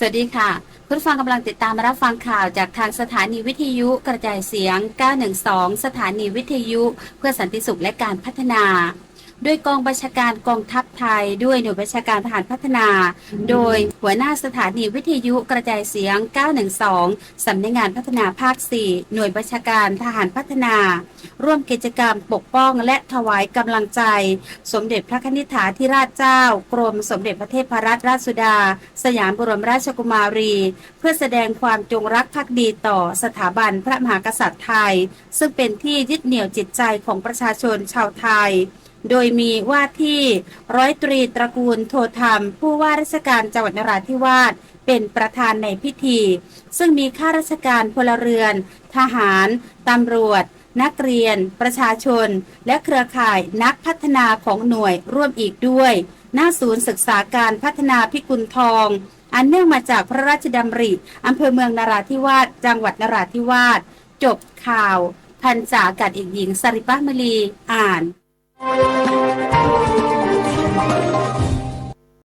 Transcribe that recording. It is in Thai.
สวัสดีค่ะคุณผู้ฟังกำลังติดตามรับฟังข่าวจากทางสถานีวิทยุกระจายเสียง 912 สถานีวิทยุ เพื่อสันติสุขและการพัฒนา ด้วยกองบัญชาการกองทัพไทย ด้วยหน่วยบัญชาการทหารพัฒนา โดยหัวหน้าสถานีวิทยุกระจายเสียง 912 สำนักงานพัฒนาภาค 4 หน่วยบัญชาการทหารพัฒนา ร่วมกิจกรรมปกป้องและถวายกำลังใจ สมเด็จพระนิธิถาธิราชเจ้า กรมสมเด็จพระเทพรัตนราชสุดา สยามบรมราชกุมารี เพื่อแสดงความจงรักภักดีต่อสถาบันพระมหากษัตริย์ไทย ซึ่งเป็นที่ยึดเหนี่ยวจิตใจของประชาชนชาวไทย โดยมีว่าที่ร้อยตรีตระกูลโทธรรม ผู้ว่าราชการจังหวัดนราธิวาสเป็นประธานในพิธี ซึ่งมีข้าราชการพลเรือน ทหาร ตำรวจ นักเรียน ประชาชน และเครือข่ายนักพัฒนาของหน่วยร่วมอีกด้วย หน้าศูนย์ศึกษาการพัฒนาพิกุลทอง อันเนื่องมาจากพระราชดำริอำเภอเมืองนราธิวาสจังหวัดนราธิวาสจบข่าว พันจ่ากาศเอกหญิงสริปะมลีอ่าน Thank you.